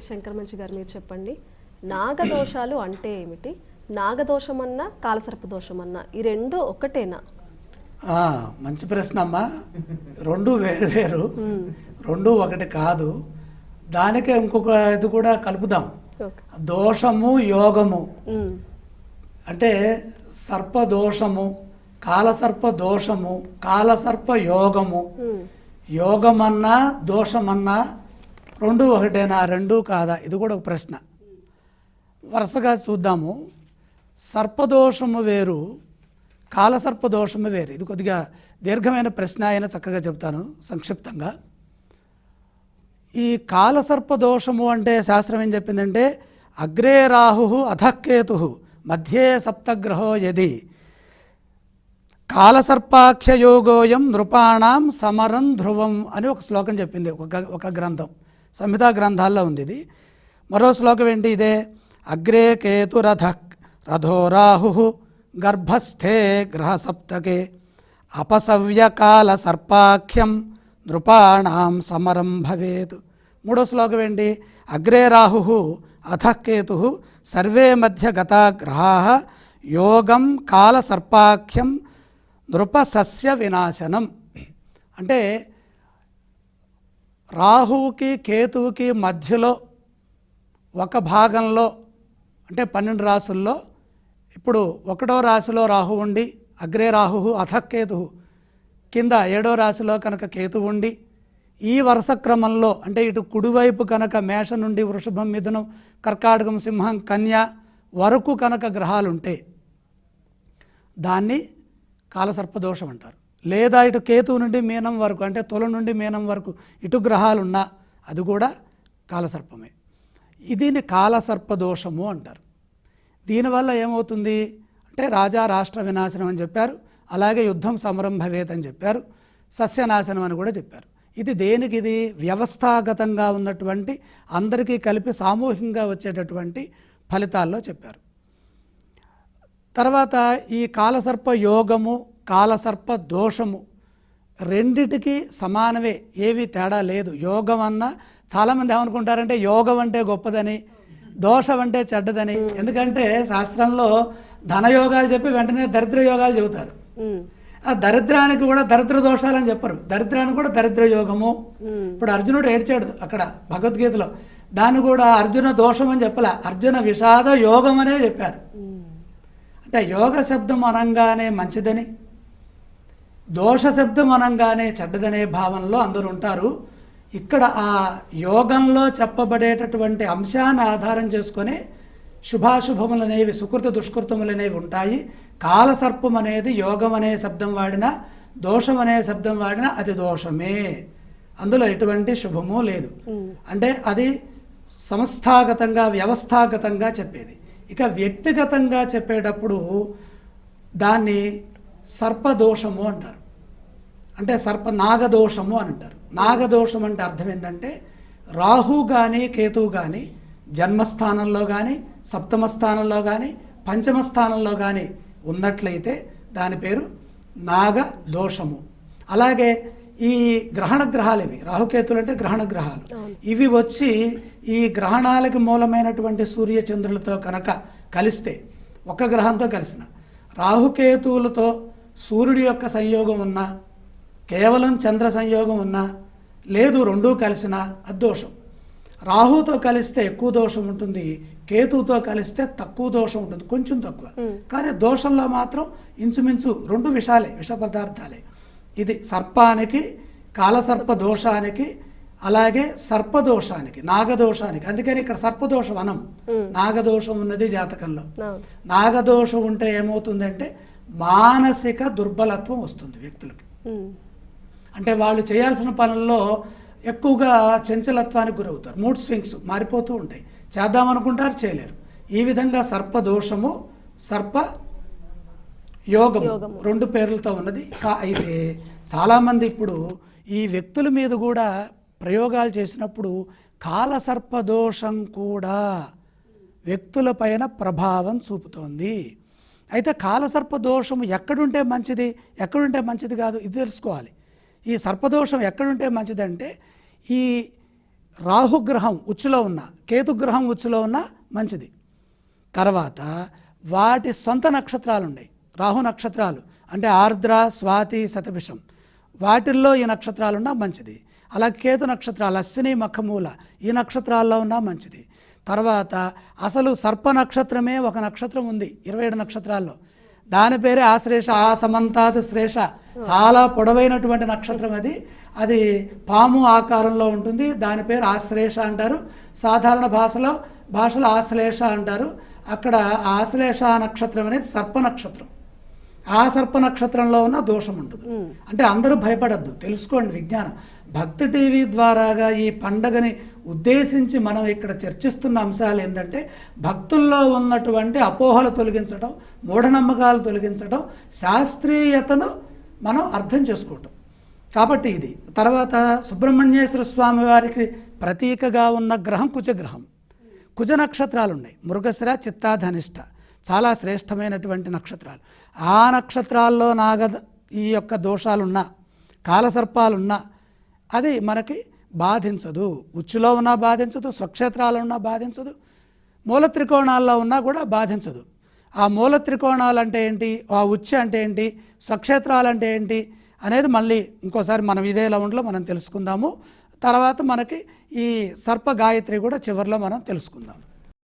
శంకర్ మంచి గారు మీరు చెప్పండి. నాగదోషాలు అంటే ఏమిటి? నాగదోషం అన్నా కాలసర్ప దోషం అన్నా ఈ రెండు ఒకటేనా? మంచి ప్రశ్న అమ్మా. రెండు వేరు వేరు. రెండు ఒకటి కాదు. దానికే ఇంకొక ఇది కూడా కలుపుదాం. దోషము యోగము. అంటే సర్పదోషము కాలసర్ప దోషము కాలసర్ప యోగము. యోగమన్నా దోషమన్నా రెండు ఒకటేనా? రెండు కాదా? ఇది కూడా ఒక ప్రశ్న. వరుసగా చూద్దాము. సర్పదోషము వేరు కాలసర్పదోషము వేరు. ఇది కొద్దిగా దీర్ఘమైన ప్రశ్న అయినా చక్కగా చెప్తాను సంక్షిప్తంగా. ఈ కాలసర్పదోషము అంటే శాస్త్రం ఏం చెప్పిందంటే అగ్రే రాహు అధకేతు మధ్యే సప్తగ్రహో యది. కాలసర్పాఖ్యయోగోయం నృపాణం సమరం ధ్రువం అని ఒక శ్లోకం చెప్పింది ఒక ఒక గ్రంథం. సంహితా గ్రంథాల్లో ఉంది ఇది. మరో శ్లోకం ఏంటి? ఇదే అగ్రే కేతురథ రథో రాహు గర్భస్థే గ్రహసప్తకే అపసవ్యకాల సర్పాఖ్యం నృపాణం సమరం భవేత్. మూడో శ్లోకం ఏంటి? అగ్రే రాహు అధకేతు సర్వే మధ్య గతా గ్రహా యోగం కాల సర్పాఖ్యం నృపసస్య వినాశనం. అంటే రాహువుకి కేతువుకి మధ్యలో ఒక భాగంలో అంటే పన్నెండు రాసుల్లో ఇప్పుడు ఒకటో రాశిలో రాహు ఉండి అగ్రే రాహు అధకేతు కింద ఏడో రాశిలో కనుక కేతు ఉండి ఈ వరుస క్రమంలో అంటే ఇటు కుడివైపు కనుక మేష నుండి వృషభం మిథునం కర్కాటకం సింహం కన్య వరకు కనుక గ్రహాలుంటే దాన్ని కాలసర్పదోషం అంటారు. లేదా ఇటు కేతువు నుండి మీనం వరకు అంటే తుల నుండి మీనం వరకు ఇటు గ్రహాలున్నా అది కూడా కాలసర్పమే. దీన్ని కాలసర్ప దోషము అంటారు. దీనివల్ల ఏమవుతుంది? అంటే రాజా రాష్ట్ర వినాశనం అని చెప్పారు అలాగే యుద్ధం సమరం భవేత్ అని చెప్పారు సస్యనాశనం అని కూడా చెప్పారు. ఇది దేనికి? ఇది వ్యవస్థాగతంగా ఉన్నటువంటి అందరికీ కలిపి సామూహికంగా వచ్చేటటువంటి ఫలితాల్లో చెప్పారు. తర్వాత ఈ కాలసర్ప యోగము కాలసర్ప దోషము. రెండిటికి సమానమే ఏవి తేడా లేదు. యోగం అన్న చాలామంది ఏమనుకుంటారంటే యోగం అంటే గొప్పదని దోషం అంటే చెడ్డదని. ఎందుకంటే శాస్త్రంలో ధనయోగాలు చెప్పి వెంటనే దరిద్ర యోగాలు చెబుతారు. ఆ దరిద్రానికి కూడా దరిద్ర దోషాలని చెప్పరు. దరిద్రానికి కూడా దరిద్ర యోగము. ఇప్పుడు అర్జునుడు ఏడ్చాడు అక్కడ భగవద్గీతలో. దాన్ని కూడా అర్జున దోషం అని చెప్పలే. అర్జున విషాద యోగం అనే చెప్పారు. అంటే యోగ శబ్దం అనంగానే మంచిదని. దోష శబ్దం అనంగానే చెడ్డదనే భావనలో అందరూ ఉంటారు. ఇక్కడ ఆ యోగంలో చెప్పబడేటటువంటి అంశాన్ని ఆధారం చేసుకొని శుభాశుభములు అనేవి సుకృత దుష్కృతములు అనేవి ఉంటాయి. కాలసర్పం అనేది యోగం అనే శబ్దం వాడినా దోషం అనే శబ్దం వాడినా అది దోషమే. అందులో ఎటువంటి శుభము లేదు. అంటే అది సంస్థాగతంగా వ్యవస్థాగతంగా చెప్పేది. ఇక వ్యక్తిగతంగా చెప్పేటప్పుడు దాన్ని సర్పదోషము అంటారు. అంటే సర్ప నాగదోషము అని అంటారు. నాగదోషం అంటే అర్థం ఏంటంటే రాహు కానీ కేతువు కానీ జన్మస్థానంలో కానీ సప్తమ స్థానంలో కానీ పంచమ స్థానంలో కానీ ఉన్నట్లయితే దాని పేరు నాగ దోషము అలాగే ఈ గ్రహణ గ్రహాలు ఇవి రాహుకేతులు అంటే గ్రహణ గ్రహాలు ఇవి వచ్చి ఈ గ్రహణాలకి మూలమైనటువంటి సూర్య చంద్రులతో కనుక కలిస్తే ఒక గ్రహంతో కలిసిన రాహుకేతువులతో సూర్యుడి యొక్క సంయోగం ఉన్నా కేవలం చంద్ర సంయోగం ఉన్నా లేదు రెండూ కలిసినా అది దోషం. రాహుతో కలిస్తే ఎక్కువ దోషం ఉంటుంది కేతువుతో కలిస్తే తక్కువ దోషం ఉంటుంది కొంచెం తక్కువ. కానీ దోషంలో మాత్రం ఇంచుమించు రెండు విషాలే విష పదార్థాలే. ఇది సర్పానికి కాలసర్ప దోషానికి అలాగే సర్పదోషానికి నాగదోషానికి. అందుకని ఇక్కడ సర్పదోషం అనం. నాగదోషం ఉన్నది జాతకంలో. నాగదోషం ఉంటే ఏమవుతుందంటే మానసిక దుర్బలత్వం వస్తుంది వ్యక్తులకి. అంటే వాళ్ళు చేయాల్సిన పనుల్లో ఎక్కువగా చంచలత్వానికి గురవుతారు. మూడ్ స్వింగ్స్ మారిపోతూ ఉంటాయి. చేద్దామనుకుంటారు చేయలేరు. ఈ విధంగా సర్పదోషము సర్ప యోగము. రెండు పేర్లతో ఉన్నది. కా- అయితే చాలామంది ఇప్పుడు ఈ వ్యక్తుల మీద కూడా ప్రయోగాలు చేసినప్పుడు కాలసర్పదోషం కూడా వ్యక్తులపైన ప్రభావం చూపుతోంది. అయితే కాలసర్ప దోషం ఎక్కడుంటే మంచిది ఎక్కడుంటే మంచిది కాదు ఇది తెలుసుకోవాలి. ఈ సర్పదోషం ఎక్కడుంటే మంచిదంటే ఈ రాహుగ్రహం ఉచ్చులో ఉన్న కేతుగ్రహం ఉచ్చులో ఉన్న మంచిది. తర్వాత వాటి సొంత నక్షత్రాలు ఉన్నాయి రాహు నక్షత్రాలు అంటే ఆర్ద్ర స్వాతి శతభిషం. వాటిల్లో ఈ నక్షత్రాలు ఉన్నా మంచిది. అలా కేతు నక్షత్రాలు అశ్విని మఖమూల ఈ నక్షత్రాల్లో ఉన్నా మంచిది. తర్వాత అసలు సర్ప నక్షత్రమే ఒక నక్షత్రం ఉంది ఇరవై ఏడు నక్షత్రాల్లో. దాని పేరే ఆశ్లేష ఆ సమంతాత్ శ్రేష. చాలా పొడవైనటువంటి నక్షత్రం అది. అది పాము ఆకారంలో ఉంటుంది దాని పేరు ఆశ్లేష అంటారు. సాధారణ భాషలో భాషలో ఆశ్లేష అంటారు. అక్కడ ఆశ్లేష నక్షత్రం అనేది సర్ప నక్షత్రం. ఆ సర్ప నక్షత్రంలో ఉన్న దోషం ఉండదు అంటే అందరూ భయపడద్దు తెలుసుకోండి విజ్ఞానం. భక్తి టీవీ ద్వారాగా ఈ పండగని ఉద్దేశించి మనం ఇక్కడ చర్చిస్తున్న అంశాలు ఏంటంటే భక్తుల్లో ఉన్నటువంటి అపోహలు తొలగించడం మూఢనమ్మకాలు తొలగించడం శాస్త్రీయతను మనం అర్థం చేసుకోవటం. కాబట్టి ఇది. తర్వాత సుబ్రహ్మణ్యేశ్వర స్వామి వారికి ప్రతీకగా ఉన్న గ్రహం కుజగ్రహం. కుజ నక్షత్రాలు ఉన్నాయి మృగశిర చిత్తాధనిష్ట. చాలా శ్రేష్టమైనటువంటి నక్షత్రాలు. ఆ నక్షత్రాల్లో నాగ ఈ యొక్క దోషాలున్నా కాలసర్పాలున్నా అది మనకి బాధించదు. ఉచ్చులో ఉన్నా బాధించదు స్వక్షేత్రాలు ఉన్నా బాధించదు మూల త్రికోణాల్లో ఉన్నా కూడా బాధించదు. ఆ మూల త్రికోణాలు అంటే ఏంటి? ఆ ఉచ్చి అంటే ఏంటి? స్వక్షేత్రాలు అంటే ఏంటి? అనేది మళ్ళీ ఇంకోసారి మనం ఇదే లౌండ్లో మనం తెలుసుకుందాము. తర్వాత మనకి ఈ సర్ప గాయత్రి కూడా చివరిలో మనం తెలుసుకుందాం.